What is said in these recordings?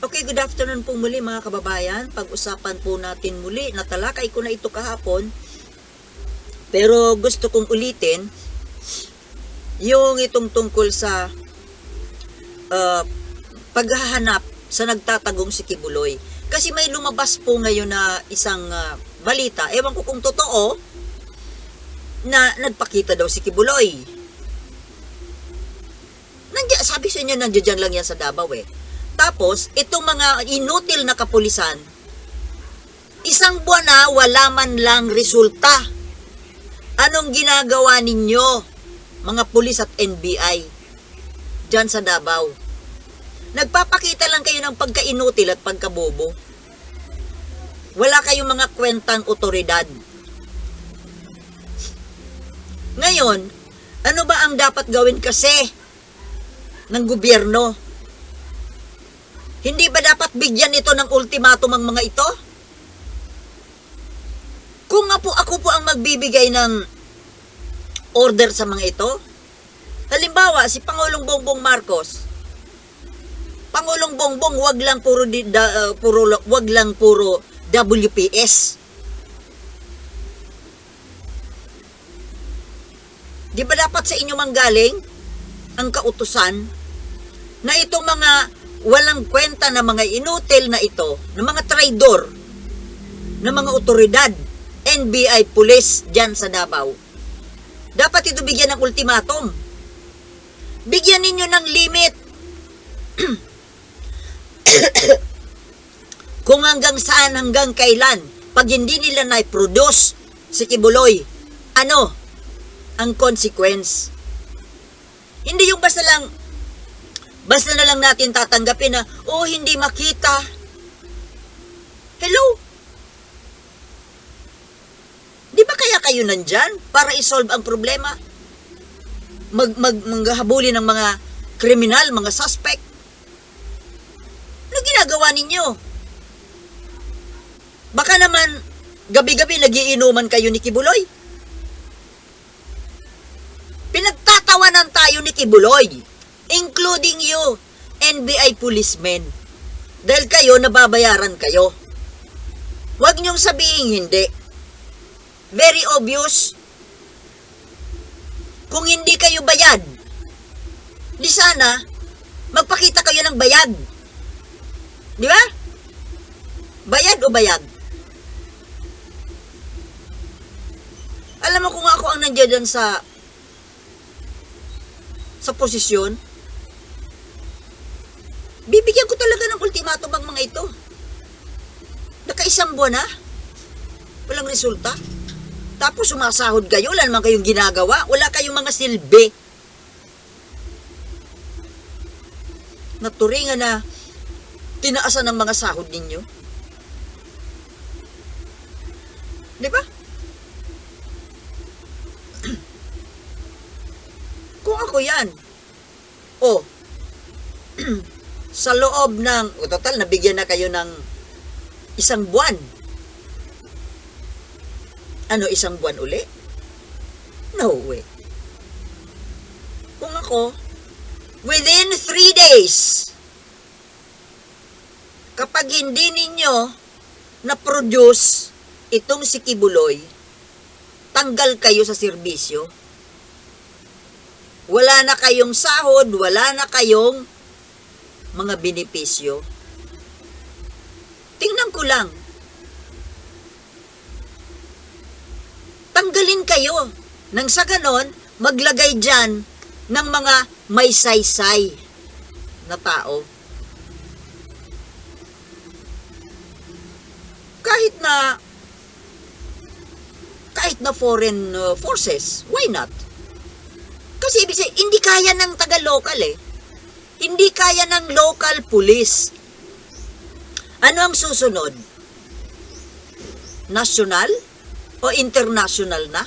Okay, good afternoon po muli mga kababayan. Pag-usapan po natin muli, natalakay ko na ito kahapon. Pero gusto kong ulitin yung itong tungkol sa uh, paghahanap sa nagtatagong si Kibuloy. Kasi may lumabas po ngayon na isang uh, balita, ewan ko kung totoo, na nagpakita daw si Kibuloy. Nandiyan, sabi sa inyo, nandiyan lang yan sa Davao eh. Tapos, itong mga inutil na kapulisan, isang buwan na wala man lang resulta. Anong ginagawa ninyo, mga pulis at NBI, dyan sa Davao? Nagpapakita lang kayo ng pagkainutil at pagkabobo. Wala kayong mga kwentang otoridad. Ngayon, ano ba ang dapat gawin kasi ng gobyerno? Hindi ba dapat bigyan ito ng ultimatum ang mga ito? Kung nga po ako po ang magbibigay ng order sa mga ito, halimbawa si Pangulong Bongbong Marcos, Pangulong Bongbong wag lang puro di, da, uh, puro wag lang puro WPS. Di ba dapat sa inyo manggaling ang kautusan na itong mga walang kwenta na mga inutil na ito, na mga traidor, na mga otoridad, NBI police dyan sa Davao. Dapat ito bigyan ng ultimatum. Bigyan ninyo ng limit. Kung hanggang saan, hanggang kailan, pag hindi nila na-produce si Kibuloy, ano ang consequence? Hindi yung basta lang, basta na lang natin tatanggapin na, oh, hindi makita. Hello? Di ba kaya kayo nandyan para isolve ang problema? Mag, mag, manghahabuli ng mga kriminal, mga suspect? Ano ginagawa ninyo? Baka naman, gabi-gabi nagiinuman kayo ni Kibuloy. Pinagtatawanan tayo ni Kibuloy, including you, NBI policemen. Dahil kayo, nababayaran kayo. Huwag niyong sabihin hindi. Very obvious. Kung hindi kayo bayad, di sana, magpakita kayo ng bayad. Di ba? Bayad o bayad? Alam mo kung ako ang nandiyan sa sa posisyon, bibigyan ko talaga ng ultimatum ang mga ito. Nakaisang buwan na, walang resulta. Tapos sumasahod kayo, wala naman kayong ginagawa, wala kayong mga silbi. Naturingan na tinaasan ng mga sahod ninyo. Di ba? Kung ako yan, oh, sa loob ng, o total, nabigyan na kayo ng isang buwan. Ano, isang buwan uli? No way. Kung ako, within three days, kapag hindi ninyo na-produce itong si Kibuloy, tanggal kayo sa serbisyo. Wala na kayong sahod, wala na kayong mga benepisyo. Tingnan ko lang. Tanggalin kayo. Nang sa ganon, maglagay dyan ng mga may saysay na tao. Kahit na kahit na foreign uh, forces, why not? Kasi ibig sabihin, hindi kaya ng taga-local eh. Hindi kaya ng local police. Ano ang susunod? National o international na?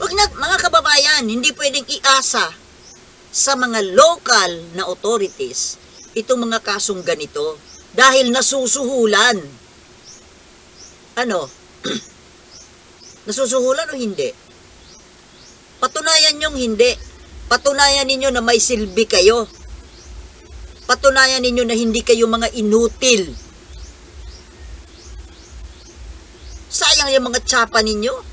Wag na, mga kababayan, hindi pwedeng iasa sa mga local na authorities itong mga kasong ganito dahil nasusuhulan. Ano? nasusuhulan o hindi? Patunayan yung hindi. Patunayan ninyo na may silbi kayo. Patunayan ninyo na hindi kayo mga inutil. Sayang yung mga tsapa ninyo.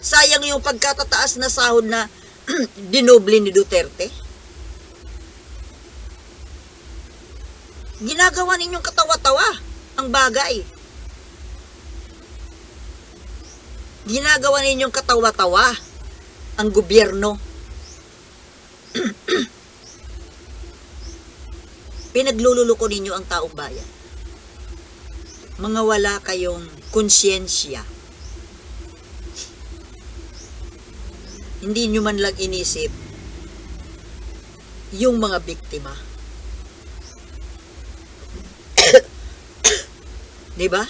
Sayang yung pagkatataas na sahod na dinoble ni Duterte. Ginagawa ninyong katawa-tawa ang bagay. Ginagawa ninyong katawa-tawa ang gobyerno. Pinaglululuko ninyo ang taong bayan. Mga wala kayong konsyensya. Hindi nyo man lang inisip yung mga biktima. 'Di ba?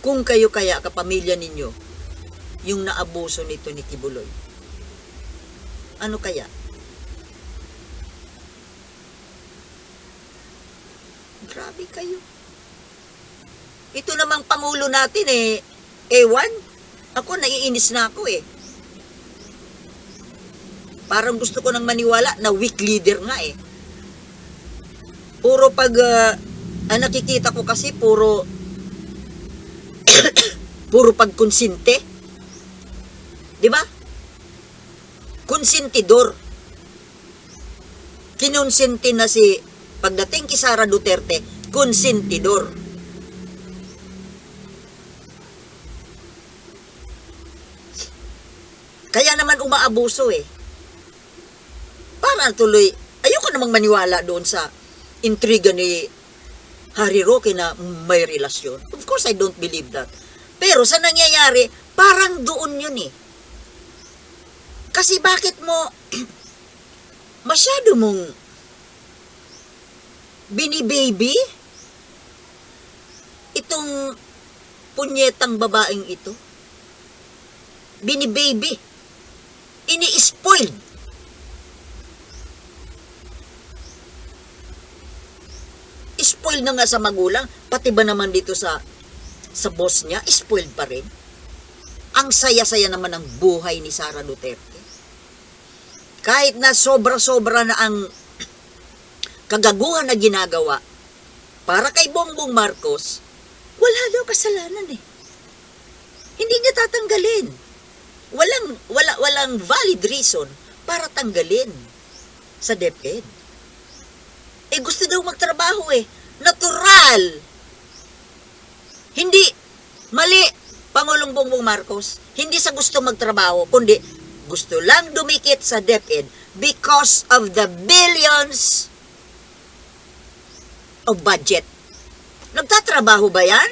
Kung kayo kaya kapamilya ninyo yung naabuso nito ni Kibuloy. Ano kaya? Grabe kayo. Ito namang pangulo natin eh, ewan. Ako naiinis na ako eh. Parang gusto ko nang maniwala na weak leader nga eh. Puro pag ah, ang nakikita ko kasi puro puro pagkonsinte. 'Di ba? Konsentidor. Kinonsente na si pagdating kay Sara Duterte, konsentidor. Kaya naman umaabuso eh. Para tuloy, ayoko namang maniwala doon sa intriga ni Harry Roque na may relasyon. Of course, I don't believe that. Pero sa nangyayari, parang doon yun eh. Kasi bakit mo masyado mong binibaby itong punyetang babaeng ito? Binibaby. Ini-spoiled. spoiled na nga sa magulang, pati ba naman dito sa sa boss niya, spoiled pa rin. Ang saya-saya naman ng buhay ni Sara Duterte. Kahit na sobra-sobra na ang kagaguhan na ginagawa para kay Bongbong Marcos, wala daw kasalanan eh. Hindi niya tatanggalin. Walang wala walang valid reason para tanggalin sa DepEd. Eh gusto daw magtrabaho eh. Natural. Hindi mali Pangulong Bongbong Marcos. Hindi sa gusto magtrabaho, kundi gusto lang dumikit sa DepEd because of the billions of budget. Nagtatrabaho ba yan?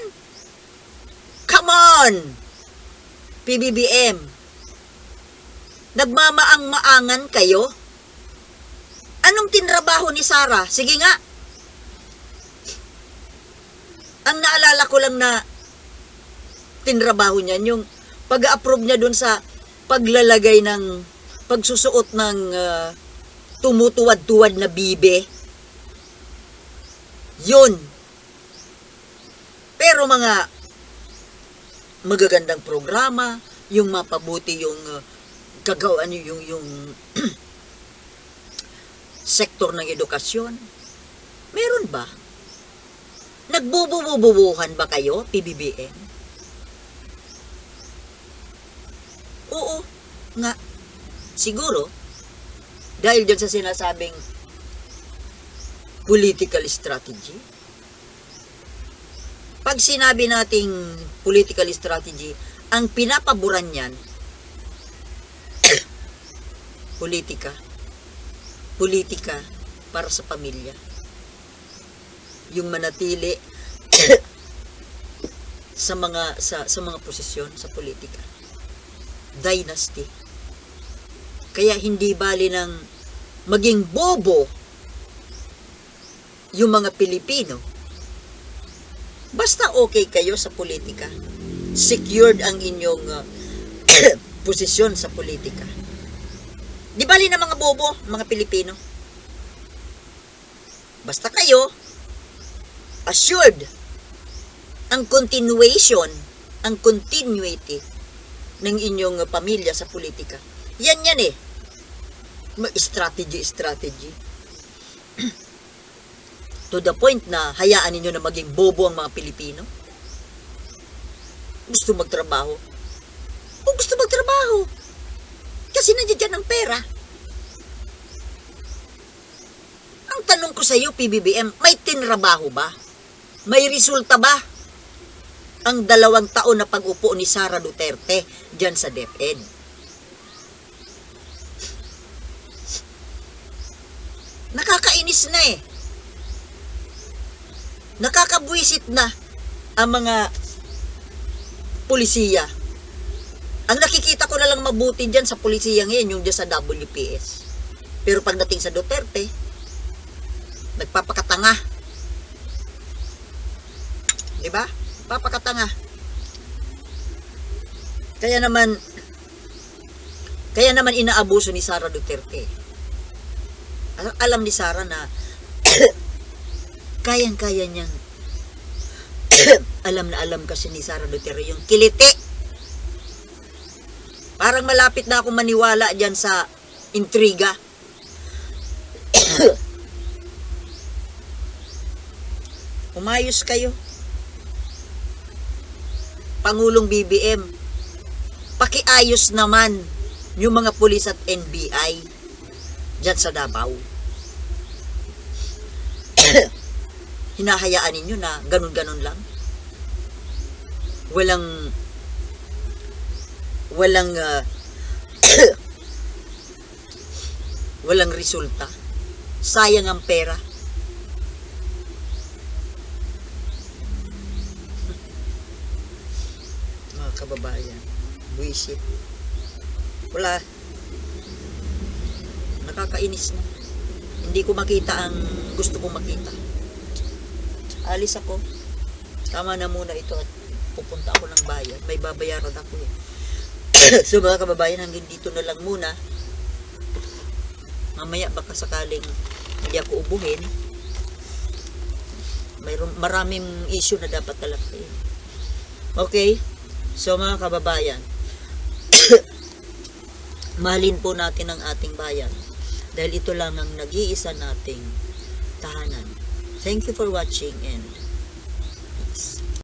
Come on! PBBM. Nagmamaang-maangan kayo? Anong tinrabaho ni Sara? Sige nga. Ang naalala ko lang na tinrabaho niyan, yung pag-approve niya dun sa paglalagay ng pagsusuot ng ah, tumutuwad-tuwad na bibe. Yun. Pero mga magagandang programa, yung mapabuti yung uh, kagawa niyo yung yung sektor ng edukasyon. Meron ba? Nagbubububuhan ba kayo, PBBM? Oo, nga. Siguro, dahil dyan sa sinasabing political strategy, pag sinabi nating political strategy, ang pinapaboran niyan, politika. Politika para sa pamilya. Yung manatili sa mga sa sa mga posisyon sa politika. Dynasty. Kaya hindi bali ng maging bobo yung mga Pilipino. Basta okay kayo sa politika. Secured ang inyong uh, posisyon sa politika. Di bali na mga bobo, mga Pilipino. Basta kayo, assured ang continuation, ang continuity ng inyong pamilya sa politika. Yan yan eh. Strategy, strategy. To the point na hayaan ninyo na maging bobo ang mga Pilipino? Gusto magtrabaho? O gusto magtrabaho? Kasi nandiyan ang pera. Ang tanong ko sa iyo, PBBM, may tinrabaho ba? May resulta ba? Ang dalawang taon na pag-upo ni Sara Duterte dyan sa DepEd. Nakakainis na eh. Nakakabwisit na ang mga pulisiya. Ang nakikita ko na lang mabuti dyan sa pulisiya ngayon, yung dyan sa WPS. Pero pagdating sa Duterte, nagpapakatanga. Di ba? Papakatanga. Kaya naman, kaya naman inaabuso ni Sara Duterte. Al- Alam ni Sara na kayang-kaya niyang alam na alam kasi ni Sara Duterte yung kiliti. Parang malapit na akong maniwala dyan sa intriga. Umayos kayo. Pangulong BBM, pakiayos naman yung mga pulis at NBI dyan sa Davao. Hinahayaan ninyo na ganun-ganun lang. Walang walang ah, walang resulta. Sayang ang pera. Mga kababayan, buisit. Wala. Nakakainis na. Hindi ko makita ang gusto kong makita. Alis ako. Tama na muna ito at pupunta ako ng bayan. May babayaran ako eh. so mga kababayan, hanggang dito na lang muna. Mamaya baka sakaling hindi ako ubuhin. Mayroon maraming issue na dapat talakayin. Okay? So mga kababayan, mahalin po natin ang ating bayan dahil ito lang ang nag-iisa nating tahanan. Thank you for watching and